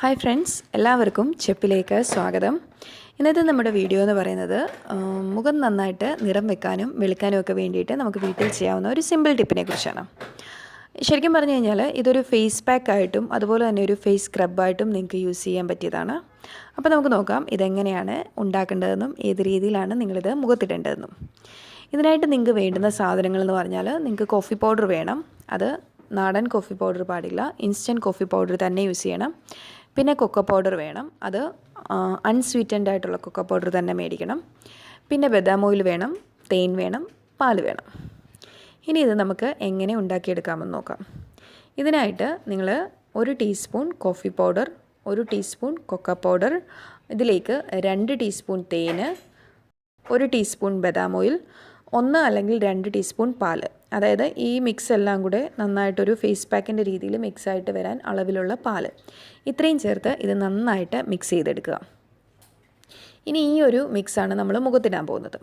Hi friends എല്ലാവർക്കും ചെപ്പിലേക്ക് സ്വാഗതം. ഇന്നത്തെ നമ്മുടെ വീഡിയോ എന്ന് പറയുന്നത് മുഖം നന്നായിട്ട് നിറം വെക്കാനും വെളുക്കാനും ഒക്കെ വേണ്ടിയിട്ട് നമുക്ക് വീട്ടിൽ ചെയ്യാവുന്ന ഒരു സിമ്പിൾ ടിപ്പിനെ കുറിച്ചാണ്. ശരിക്കും പറഞ്ഞു കഴിഞ്ഞാൽ ഇതൊരു ഫേസ് പാക്ക് ആയിട്ടും അതുപോലെ തന്നെ ഒരു ഫേസ് സ്ക്രബായിട്ടും നിങ്ങൾക്ക് യൂസ് ചെയ്യാൻ പറ്റിയതാണ്. അപ്പോൾ നമുക്ക് നോക്കാം ഇതെങ്ങനെയാണ് ഉണ്ടാക്കേണ്ടതെന്നും ഏത് രീതിയിലാണ് നിങ്ങളിത് മുഖത്തിടേണ്ടതെന്നും. ഇതിനായിട്ട് നിങ്ങൾക്ക് വേണ്ടുന്ന സാധനങ്ങൾ എന്ന് പറഞ്ഞാൽ നിങ്ങൾക്ക് കോഫി പൗഡർ വേണം. അത് നാടൻ കോഫി പൗഡർ പാടില്ല. ഇൻസ്റ്റന്റ് കോഫി പൗഡർ തന്നെ യൂസ് ചെയ്യണം. പിന്നെ കൊക്കോ പൗഡർ വേണം. അത് അൺസ്വീറ്റൻഡ് ആയിട്ടുള്ള കൊക്കോ പൗഡർ തന്നെ മേടിക്കണം. പിന്നെ ബദാം ഓയിൽ വേണം. തേൻ വേണം. പാൽ വേണം. ഇനി ഇത് നമുക്ക് എങ്ങനെ ഉണ്ടാക്കിയെടുക്കാമെന്ന് നോക്കാം. ഇതിനായിട്ട് നിങ്ങൾ ഒരു ടീസ്പൂൺ കോഫി പൗഡർ ഒരു ടീസ്പൂൺ കൊക്ക പൗഡർ ഇതിലേക്ക് രണ്ട് ടീസ്പൂൺ തേന് ഒരു ടീസ്പൂൺ ബദാം ഓയിൽ ഒന്ന് അല്ലെങ്കിൽ രണ്ട് ടീസ്പൂൺ പാൽ അതായത് ഈ മിക്സ് എല്ലാം കൂടെ നന്നായിട്ടൊരു ഫേസ് പാക്കിന്റെ രീതിയിൽ മിക്സായിട്ട് വരാൻ അളവിലുള്ള പാൽ. ഇത്രയും ചേർത്ത് ഇത് നന്നായിട്ട് മിക്സ് ചെയ്തെടുക്കുക. ഇനി ഈ ഒരു മിക്സാണ് നമ്മൾ മുഖത്തിടാൻ പോകുന്നത്.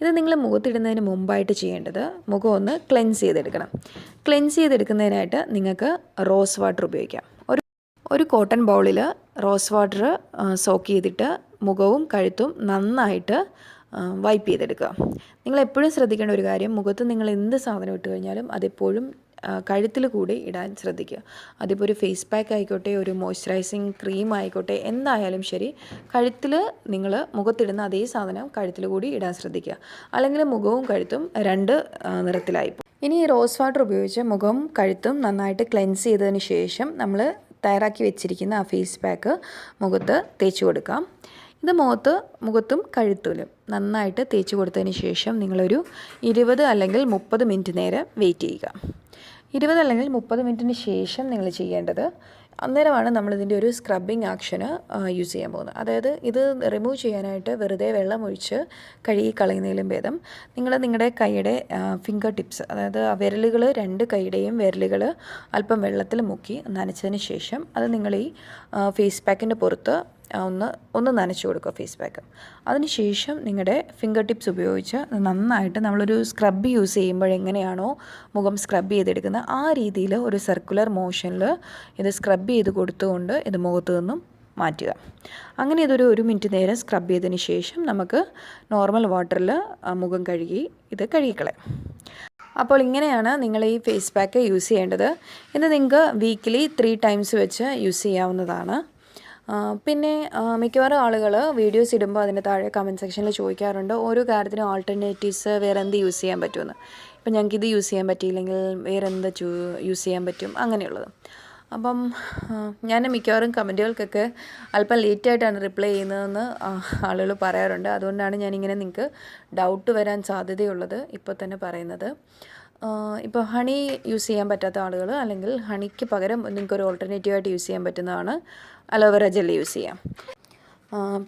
ഇത് നിങ്ങൾ മുഖത്തിടുന്നതിന് മുമ്പായിട്ട് ചെയ്യേണ്ടത് മുഖം ഒന്ന് ക്ലെൻസ് ചെയ്തെടുക്കണം. ക്ലെൻസ് ചെയ്തെടുക്കുന്നതിനായിട്ട് നിങ്ങൾക്ക് റോസ് വാട്ടർ ഉപയോഗിക്കാം. ഒരു ഒരു കോട്ടൺ ബൗളിൽ റോസ് വാട്ടർ സോക്ക് ചെയ്തിട്ട് മുഖവും കഴുത്തും നന്നായിട്ട് വൈപ്പ് ചെയ്തെടുക്കുക. നിങ്ങൾ എപ്പോഴും ശ്രദ്ധിക്കേണ്ട ഒരു കാര്യം മുഖത്ത് നിങ്ങൾ എന്ത് സാധനം ഇട്ട് കഴിഞ്ഞാലും അതെപ്പോഴും കഴുത്തിൽ കൂടി ഇടാൻ ശ്രദ്ധിക്കുക. അതിപ്പോൾ ഒരു ഫേസ് പാക്ക് ആയിക്കോട്ടെ ഒരു മോയ്സ്ചറൈസിങ് ക്രീം ആയിക്കോട്ടെ എന്തായാലും ശരി കഴുത്തിൽ നിങ്ങൾ മുഖത്തിടുന്ന അതേ സാധനം കഴുത്തിൽ കൂടി ഇടാൻ ശ്രദ്ധിക്കുക. അല്ലെങ്കിൽ മുഖവും കഴുത്തും രണ്ട് നിറത്തിലായി ഇനി ഈ റോസ് വാട്ടർ ഉപയോഗിച്ച് മുഖവും കഴുത്തും നന്നായിട്ട് ക്ലെൻസ് ചെയ്തതിന് ശേഷം നമ്മൾ തയ്യാറാക്കി വെച്ചിരിക്കുന്ന ആ ഫേസ് പാക്ക് മുഖത്ത് തേച്ച് കൊടുക്കാം. ഇത് മുഖത്ത് മുഖത്തും കഴുത്തിലും. നന്നായിട്ട് തേച്ച് കൊടുത്തതിന് ശേഷം നിങ്ങളൊരു ഇരുപത് അല്ലെങ്കിൽ മുപ്പത് മിനിറ്റ് നേരം വെയിറ്റ് ചെയ്യുക. ഇരുപത് അല്ലെങ്കിൽ മുപ്പത് മിനിറ്റിന് ശേഷം നിങ്ങൾ ചെയ്യേണ്ടത് അന്നേരമാണ് നമ്മളിതിന്റെ ഒരു സ്ക്രബിങ് ആക്ഷന് യൂസ് ചെയ്യാൻ പോകുന്നത്. അതായത് ഇത് റിമൂവ് ചെയ്യാനായിട്ട് വെറുതെ വെള്ളം ഒഴിച്ച് കഴുകി കളയുന്നതിലും ഭേദം. നിങ്ങൾ നിങ്ങളുടെ കൈയുടെ ഫിംഗർ ടിപ്സ് അതായത് വിരലുകൾ രണ്ട് കൈയുടെയും വിരലുകൾ അല്പം വെള്ളത്തിൽ മുക്കി നനച്ചതിന് ശേഷം അത് നിങ്ങൾ ഈ ഫേസ് പാക്കിന്റെ പുറത്ത് ഒന്ന് ഒന്ന് നനച്ചു കൊടുക്കുക ഫേസ് പാക്ക് അതിനുശേഷം നിങ്ങളുടെ ഫിംഗർ ടിപ്സ് ഉപയോഗിച്ച് നന്നായിട്ട് നമ്മളൊരു സ്ക്രബ് യൂസ് ചെയ്യുമ്പോൾ എങ്ങനെയാണോ മുഖം സ്ക്രബ് ചെയ്തെടുക്കുന്നത് ആ രീതിയിൽ ഒരു സർക്കുലർ മോഷനിൽ ഇത് സ്ക്രബ് ചെയ്ത് കൊടുത്തുകൊണ്ട് ഇത് മുഖത്ത് നിന്നും മാറ്റുക. അങ്ങനെ ഇതൊരു ഒരു മിനിറ്റ് നേരം സ്ക്രബ് ചെയ്തതിന് ശേഷം നമുക്ക് നോർമൽ വാട്ടറിൽ മുഖം കഴുകി ഇത് കഴുകിക്കളയാം. അപ്പോൾ ഇങ്ങനെയാണ് നിങ്ങൾ ഈ ഫേസ് പാക്ക് യൂസ് ചെയ്യേണ്ടത്. ഇത് നിങ്ങൾക്ക് വീക്കിലി ത്രീ ടൈംസ് വെച്ച് യൂസ് ചെയ്യാവുന്നതാണ്. പിന്നെ മിക്കവാറും ആളുകൾ വീഡിയോസ് ഇടുമ്പോൾ അതിന്റെ താഴെ കമന്റ് സെക്ഷനിൽ ചോദിക്കാറുണ്ട് ഓരോ കാര്യത്തിനും ആൾട്ടർനേറ്റീവ്സ് വേറെ എന്ത് യൂസ് ചെയ്യാൻ പറ്റുമെന്ന്? ഇപ്പം ഞങ്ങൾക്ക് ഇത് യൂസ് ചെയ്യാൻ പറ്റിയില്ലെങ്കിൽ വേറെ എന്ത് യൂസ് ചെയ്യാൻ പറ്റും? അങ്ങനെയുള്ളത്. അപ്പം ഞാൻ മിക്കവാറും കമന്റുകൾക്കൊക്കെ അല്പം ലേറ്റായിട്ടാണ് റിപ്ലൈ ചെയ്യുന്നതെന്ന് ആളുകൾ പറയാറുണ്ട്. അതുകൊണ്ടാണ് ഞാനിങ്ങനെ നിങ്ങൾക്ക് ഡൗട്ട് വരാൻ സാധ്യതയുള്ളത് ഇപ്പോൾ തന്നെ പറയുന്നത്. ഇപ്പോൾ ഹണി യൂസ് ചെയ്യാൻ പറ്റാത്ത ആളുകൾ അല്ലെങ്കിൽ ഹണിക്ക് പകരം നിങ്ങൾക്ക് ഒരു ഓൾട്ടർനേറ്റീവായിട്ട് യൂസ് ചെയ്യാൻ പറ്റുന്നതാണ് അലോവേറ ജെല്ല് യൂസ് ചെയ്യാം.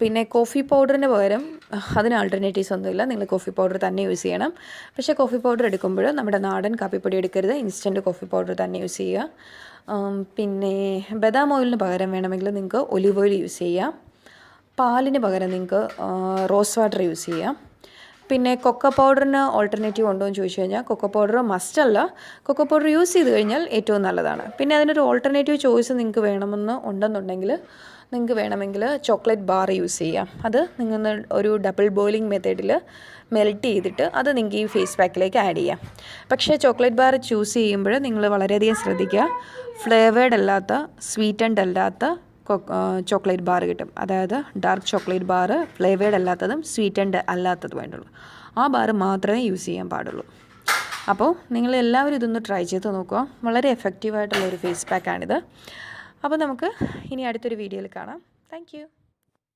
പിന്നെ കോഫി പൗഡറിന് പകരം അതിന് ആൾട്ടർനേറ്റീവ്സ് ഒന്നുമില്ല. നിങ്ങൾ കോഫി പൗഡർ തന്നെ യൂസ് ചെയ്യണം. പക്ഷേ കോഫി പൗഡർ എടുക്കുമ്പോൾ നമ്മുടെ നാടൻ കാപ്പിപ്പൊടി എടുക്കരുത്. ഇൻസ്റ്റന്റ് കോഫി പൗഡർ തന്നെ യൂസ് ചെയ്യുക. പിന്നെ ബദാം ഓയിലിന് പകരം വേണമെങ്കിൽ നിങ്ങൾക്ക് ഒലിവ് ഓയിൽ യൂസ് ചെയ്യാം. പാലിന് പകരം നിങ്ങൾക്ക് റോസ് വാട്ടർ യൂസ് ചെയ്യാം. പിന്നെ കൊക്ക പൗഡറിന് ഓൾട്ടർനേറ്റീവ് ഉണ്ടോ എന്ന് ചോദിച്ചു കഴിഞ്ഞാൽ കൊക്ക പൗഡർ മസ്റ്റ് അല്ല. കൊക്ക പൗഡർ യൂസ് ചെയ്ത് കഴിഞ്ഞാൽ ഏറ്റവും നല്ലതാണ്. പിന്നെ അതിനൊരു ഓൾട്ടർനേറ്റീവ് ചോയ്സ് നിങ്ങൾക്ക് വേണമെന്ന് ഉണ്ടെന്നുണ്ടെങ്കിൽ നിങ്ങൾക്ക് വേണമെങ്കിൽ ചോക്ലേറ്റ് ബാർ യൂസ് ചെയ്യാം. അത് നിങ്ങൾ ഒരു ഡബിൾ ബോയിലിംഗ് മെത്തേഡിൽ മെൽറ്റ് ചെയ്തിട്ട് അത് നിങ്ങൾക്ക് ഈ ഫേസ് പാക്കിലേക്ക് ആഡ് ചെയ്യാം. പക്ഷേ ചോക്ലേറ്റ് ബാർ ചൂസ് ചെയ്യുമ്പോൾ നിങ്ങൾ വളരെയധികം ശ്രദ്ധിക്കുക. ഫ്ലേവേഡ് അല്ലാത്ത സ്വീറ്റൻഡ് അല്ലാത്ത ചോക്ലേറ്റ് ബാർ കിട്ടും. അതായത് ഡാർക്ക് ചോക്ലേറ്റ് ബാർ ഫ്ലേവേഡ് അല്ലാത്തതും സ്വീറ്റൻഡ് വേണ്ടുള്ളൂ ആ ബാർ മാത്രമേ യൂസ് ചെയ്യാൻ പാടുള്ളൂ. അപ്പോൾ നിങ്ങൾ എല്ലാവരും ഇതൊന്ന് ട്രൈ ചെയ്ത് നോക്കുക. വളരെ എഫക്റ്റീവായിട്ടുള്ള ഒരു ഫേസ് പാക്കാണിത്. അപ്പോൾ നമുക്ക് ഇനി അടുത്തൊരു വീഡിയോയിൽ കാണാം. താങ്ക്